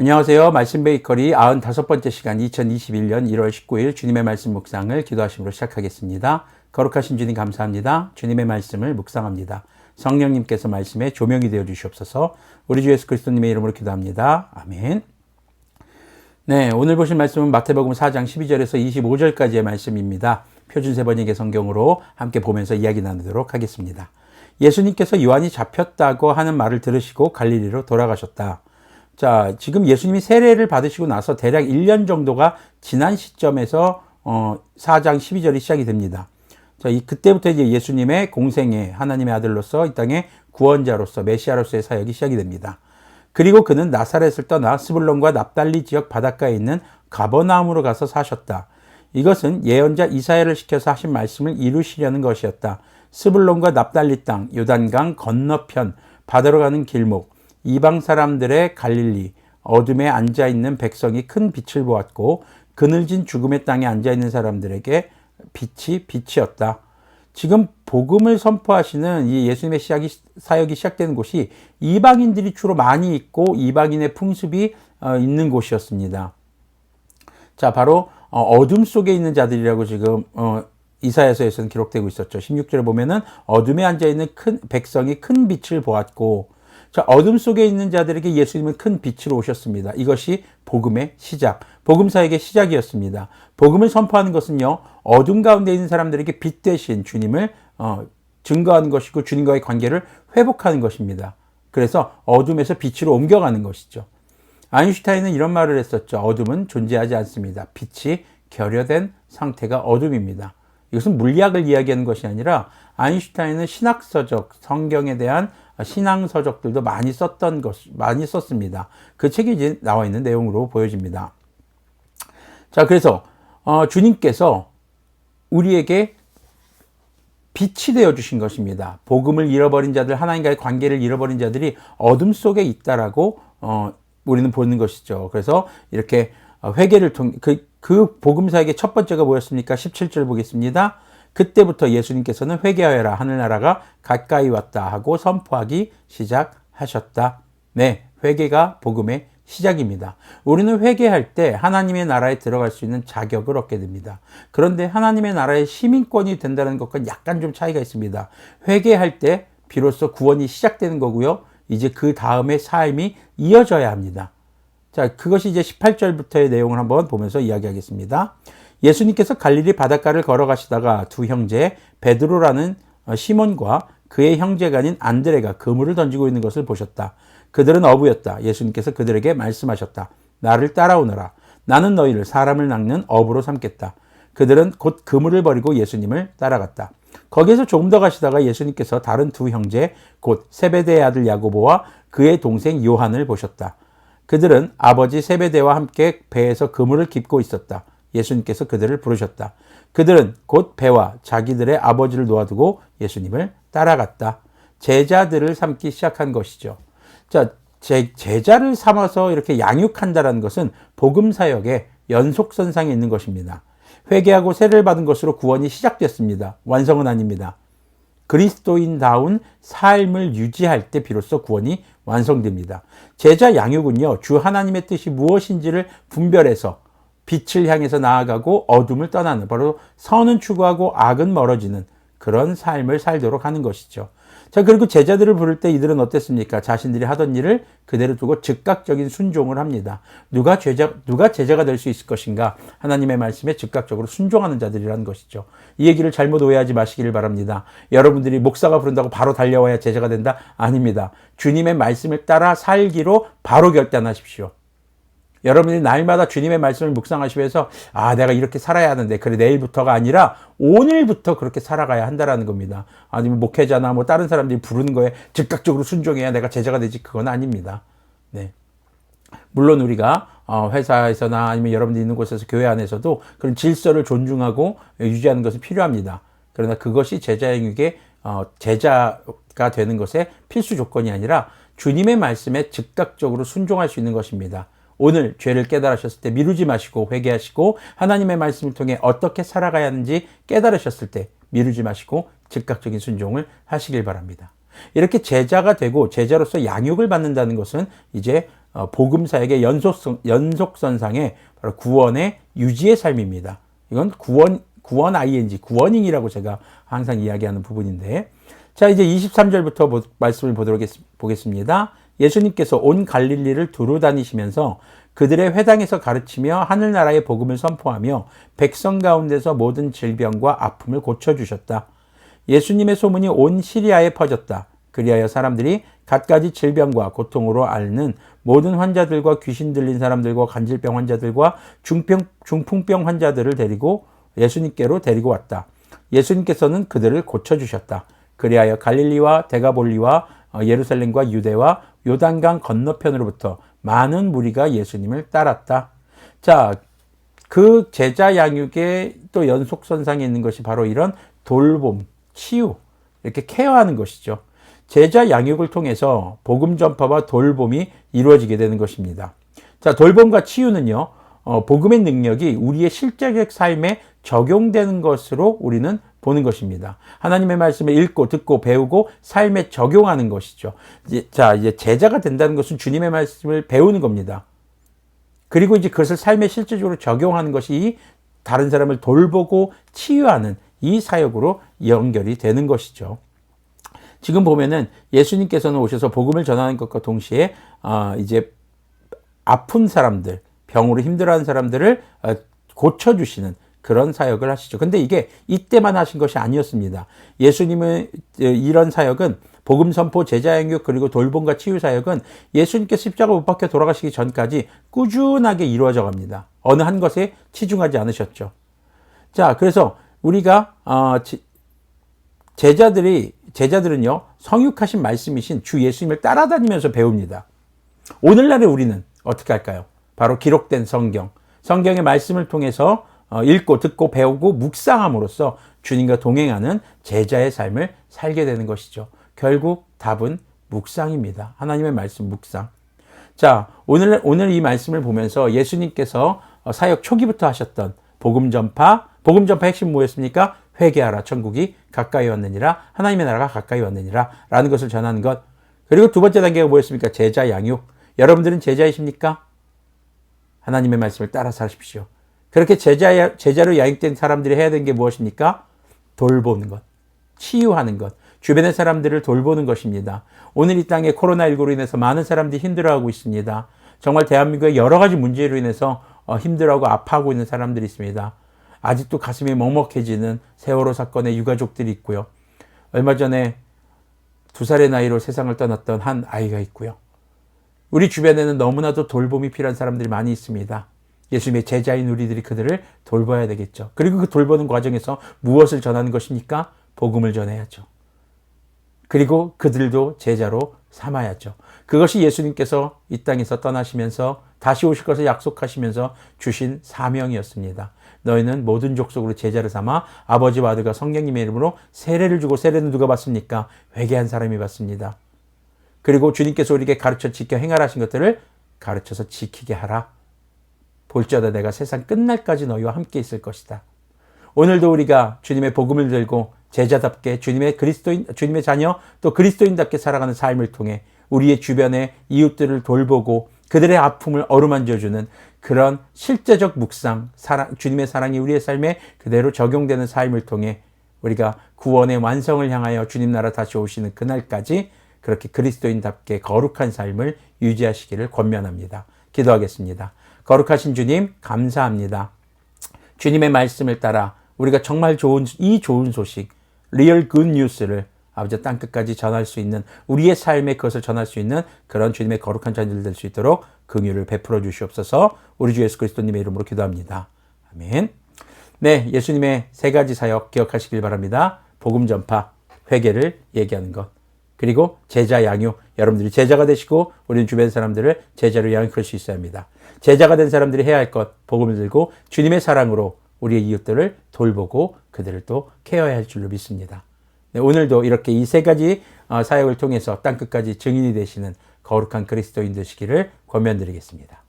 안녕하세요. 말씀 베이커리 95번째 시간 2021년 1월 19일 주님의 말씀 묵상을 기도하심으로 시작하겠습니다. 거룩하신 주님 감사합니다. 주님의 말씀을 묵상합니다. 성령님께서 말씀에 조명이 되어 주시옵소서. 우리 주 예수 그리스도님의 이름으로 기도합니다. 아멘. 네, 오늘 보신 말씀은 마태복음 4장 12절에서 25절까지의 말씀입니다. 표준 세 번역의 성경으로 함께 보면서 이야기 나누도록 하겠습니다. 예수님께서 요한이 잡혔다고 하는 말을 들으시고 갈릴리로 돌아가셨다. 자, 지금 예수님이 세례를 받으시고 나서 대략 1년 정도가 지난 시점에서 어, 4장 12절이 시작이 됩니다. 자, 이 그때부터 이제 예수님의 공생애 하나님의 아들로서 이 땅의 구원자로서 메시아로서의 사역이 시작이 됩니다. 그리고 그는 나사렛을 떠나 스불론과 납달리 지역 바닷가에 있는 가버나움으로 가서 사셨다. 이것은 예언자 이사야를 시켜서 하신 말씀을 이루시려는 것이었다. 스불론과 납달리 땅, 요단강 건너편, 바다로 가는 길목, 이방 사람들의 갈릴리 어둠에 앉아 있는 백성이 큰 빛을 보았고 그늘진 죽음의 땅에 앉아 있는 사람들에게 빛이 빛이었다. 지금 복음을 선포하시는 이 예수님의 시작이, 사역이 시작되는 곳이 이방인들이 주로 많이 있고 이방인의 풍습이 어, 있는 곳이었습니다. 자, 바로 어, 어둠 속에 있는 자들이라고 지금 어, 이사야서에서는 기록되고 있었죠. 16절에 보면은 어둠에 앉아 있는 큰 백성이 큰 빛을 보았고 자, 어둠 속에 있는 자들에게 예수님은 큰 빛으로 오셨습니다. 이것이 복음의 시작, 복음 사역의 시작이었습니다. 복음을 선포하는 것은요, 어둠 가운데 있는 사람들에게 빛 대신 주님을 어, 증거하는 것이고 주님과의 관계를 회복하는 것입니다. 그래서 어둠에서 빛으로 옮겨가는 것이죠. 아인슈타인은 이런 말을 했었죠. 어둠은 존재하지 않습니다. 빛이 결여된 상태가 어둠입니다. 이것은 물리학을 이야기하는 것이 아니라 아인슈타인은 신학서적, 성경에 대한 신앙 서적들도 많이 썼던 것, 많이 썼습니다. 그 책이 이제 나와 있는 내용으로 보여집니다. 자, 그래서, 어, 주님께서 우리에게 빛이 되어 주신 것입니다. 복음을 잃어버린 자들, 하나님과의 관계를 잃어버린 자들이 어둠 속에 있다라고, 어, 우리는 보는 것이죠. 그래서 이렇게 회개를 통, 그, 그 복음사에게 첫 번째가 뭐였습니까? 17절 보겠습니다. 그때부터 예수님께서는 회개하여라 하늘나라가 가까이 왔다 하고 선포하기 시작하셨다. 네, 회개가 복음의 시작입니다. 우리는 회개할 때 하나님의 나라에 들어갈 수 있는 자격을 얻게 됩니다. 그런데 하나님의 나라의 시민권이 된다는 것과 약간 좀 차이가 있습니다. 회개할 때 비로소 구원이 시작되는 거고요. 이제 그 다음에 삶이 이어져야 합니다. 자, 그것이 이제 18절부터의 내용을 한번 보면서 이야기하겠습니다. 예수님께서 갈릴리 바닷가를 걸어가시다가 두 형제 베드로라는 어, 시몬과 그의 형제가 아닌 안드레가 그물을 던지고 있는 것을 보셨다. 그들은 어부였다. 예수님께서 그들에게 말씀하셨다. 나를 따라오너라. 나는 너희를 사람을 낚는 어부로 삼겠다. 그들은 곧 그물을 버리고 예수님을 따라갔다. 거기에서 조금 더 가시다가 예수님께서 다른 두 형제 곧 세베대의 아들 야고보와 그의 동생 요한을 보셨다. 그들은 아버지 세베대와 함께 배에서 그물을 깁고 있었다. 예수님께서 그들을 부르셨다. 그들은 곧 배와 자기들의 아버지를 놓아두고 예수님을 따라갔다. 제자들을 삼기 시작한 것이죠. 자, 제, 제자를 삼아서 이렇게 양육한다는 것은 복음 사역의 연속선상에 있는 것입니다. 회개하고 세례를 받은 것으로 구원이 시작됐습니다. 완성은 아닙니다. 그리스도인다운 삶을 유지할 때 비로소 구원이 완성됩니다. 제자 양육은요, 주 하나님의 뜻이 무엇인지를 분별해서 빛을 향해서 나아가고 어둠을 떠나는 바로 선은 추구하고 악은 멀어지는 그런 삶을 살도록 하는 것이죠. 자, 그리고 제자들을 부를 때 이들은 어땠습니까? 자신들이 하던 일을 그대로 두고 즉각적인 순종을 합니다. 누가 제자, 누가 제자가 될 수 있을 것인가? 하나님의 말씀에 즉각적으로 순종하는 자들이라는 것이죠. 이 얘기를 잘못 오해하지 마시기를 바랍니다. 여러분들이 목사가 부른다고 바로 달려와야 제자가 된다? 아닙니다. 주님의 말씀을 따라 살기로 바로 결단하십시오. 여러분이 날마다 주님의 말씀을 묵상하시면서 아 내가 이렇게 살아야 하는데 그래 내일부터가 아니라 오늘부터 그렇게 살아가야 한다라는 겁니다. 아니면 목회자나 뭐 다른 사람들이 부르는 거에 즉각적으로 순종해야 내가 제자가 되지 그건 아닙니다. 네. 물론 우리가 어, 회사에서나 아니면 여러분들이 있는 곳에서 교회 안에서도 그런 질서를 존중하고 유지하는 것이 필요합니다. 그러나 그것이 제자에게 어, 제자가 되는 것의 필수 조건이 아니라 주님의 말씀에 즉각적으로 순종할 수 있는 것입니다. 오늘 죄를 깨달으셨을 때 미루지 마시고 회개하시고 하나님의 말씀을 통해 어떻게 살아가야 하는지 깨달으셨을 때 미루지 마시고 즉각적인 순종을 하시길 바랍니다. 이렇게 제자가 되고 제자로서 양육을 받는다는 것은 이제 어, 복음 사역의 연속성, 연속선상의 바로 구원의 유지의 삶입니다. 이건 구원 구원 ing 구원잉이라고 제가 항상 이야기하는 부분인데 자 이제 23절부터 말씀을 보도록 보겠습니다. 예수님께서 온 갈릴리를 두루 다니시면서 그들의 회당에서 가르치며 하늘나라의 복음을 선포하며 백성 가운데서 모든 질병과 아픔을 고쳐주셨다. 예수님의 소문이 온 시리아에 퍼졌다. 그리하여 사람들이 갖가지 질병과 고통으로 앓는 모든 환자들과 귀신 들린 사람들과 간질병 환자들과 중병, 중풍병 환자들을 데리고 예수님께로 데리고 왔다. 예수님께서는 그들을 고쳐주셨다. 그리하여 갈릴리와 대가볼리와 어, 예루살렘과 유대와 요단강 건너편으로부터 많은 무리가 예수님을 따랐다. 자, 그 제자 양육의 또 연속선상에 있는 것이 바로 이런 돌봄, 치유, 이렇게 케어하는 것이죠. 제자 양육을 통해서 복음 전파와 돌봄이 이루어지게 되는 것입니다. 자, 돌봄과 치유는요, 어, 복음의 능력이 우리의 실제적 삶에 적용되는 것으로 우리는 보는 것입니다. 하나님의 말씀을 읽고 듣고 배우고 삶에 적용하는 것이죠. 이제, 자, 이제 제자가 된다는 것은 주님의 말씀을 배우는 겁니다. 그리고 이제 그것을 삶에 실질적으로 적용하는 것이 다른 사람을 돌보고 치유하는 이 사역으로 연결이 되는 것이죠. 지금 보면은 예수님께서는 오셔서 복음을 전하는 것과 동시에 어, 이제 아픈 사람들, 병으로 힘들어하는 사람들을 어, 고쳐주시는 그런 사역을 하시죠. 근데 이게 이때만 하신 것이 아니었습니다. 예수님의 이런 사역은 복음 선포, 제자 양육 그리고 돌봄과 치유 사역은 예수님께 십자가 못 박혀 돌아가시기 전까지 꾸준하게 이루어져 갑니다. 어느 한 것에 치중하지 않으셨죠. 자, 그래서 우리가 어, 제자들이 제자들은요 성육하신 말씀이신 주 예수님을 따라다니면서 배웁니다. 오늘날에 우리는 어떻게 할까요? 바로 기록된 성경, 성경의 말씀을 통해서 어, 읽고 듣고 배우고 묵상함으로써 주님과 동행하는 제자의 삶을 살게 되는 것이죠. 결국 답은 묵상입니다. 하나님의 말씀 묵상. 자, 오늘 오늘 이 말씀을 보면서 예수님께서 어, 사역 초기부터 하셨던 복음 전파, 복음 전파 핵심 뭐였습니까? 회개하라 천국이 가까이 왔느니라 하나님의 나라가 가까이 왔느니라 라는 것을 전하는 것. 그리고 두 번째 단계가 뭐였습니까? 제자 양육. 여러분들은 제자이십니까? 하나님의 말씀을 따라 사십시오. 그렇게 제자, 제자로 양육된 사람들이 해야 되는 게 무엇입니까? 돌보는 것, 치유하는 것, 주변의 사람들을 돌보는 것입니다. 오늘 이 땅에 코로나19로 인해서 많은 사람들이 힘들어하고 있습니다. 정말 대한민국의 여러 가지 문제로 인해서 어, 힘들어하고 아파하고 있는 사람들이 있습니다. 아직도 가슴이 먹먹해지는 세월호 사건의 유가족들이 있고요. 얼마 전에 두 살의 나이로 세상을 떠났던 한 아이가 있고요. 우리 주변에는 너무나도 돌봄이 필요한 사람들이 많이 있습니다. 예수님의 제자인 우리들이 그들을 돌봐야 되겠죠. 그리고 그 돌보는 과정에서 무엇을 전하는 것입니까? 복음을 전해야죠. 그리고 그들도 제자로 삼아야죠. 그것이 예수님께서 이 땅에서 떠나시면서 다시 오실 것을 약속하시면서 주신 사명이었습니다. 너희는 모든 족속으로 제자를 삼아 아버지와 아들과 성령님의 이름으로 세례를 주고 세례는 누가 받습니까? 회개한 사람이 받습니다. 그리고 주님께서 우리에게 가르쳐 지켜 행하라신 것들을 가르쳐서 지키게 하라. 볼지어다 내가 세상 끝날까지 너희와 함께 있을 것이다. 오늘도 우리가 주님의 복음을 들고 제자답게 주님의 그리스도인, 주님의 자녀 또 그리스도인답게 살아가는 삶을 통해 우리의 주변의 이웃들을 돌보고 그들의 아픔을 어루만져 주는 그런 실제적 묵상, 사랑, 주님의 사랑이 우리의 삶에 그대로 적용되는 삶을 통해 우리가 구원의 완성을 향하여 주님 나라 다시 오시는 그날까지 그렇게 그리스도인답게 거룩한 삶을 유지하시기를 권면합니다. 기도하겠습니다. 거룩하신 주님, 감사합니다. 주님의 말씀을 따라 우리가 정말 좋은, 이 좋은 소식, 리얼 굿 뉴스를 아버지 땅 끝까지 전할 수 있는 우리의 삶에 그것을 전할 수 있는 그런 주님의 거룩한 자녀들 될 수 있도록 긍휼을 베풀어 주시옵소서. 우리 주 예수 그리스도님의 이름으로 기도합니다. 아멘. 네, 예수님의 세 가지 사역 기억하시길 바랍니다. 복음 전파, 회개를 얘기하는 것. 그리고 제자 양육. 여러분들이 제자가 되시고 우리는 주변 사람들을 제자로 양육할 수 있어야 합니다. 제자가 된 사람들이 해야 할 것, 복음을 들고 주님의 사랑으로 우리의 이웃들을 돌보고 그들을 또 케어해야 할 줄로 믿습니다. 네, 오늘도 이렇게 이 세 가지 어, 사역을 통해서 땅끝까지 증인이 되시는 거룩한 그리스도인 되시기를 권면드리겠습니다.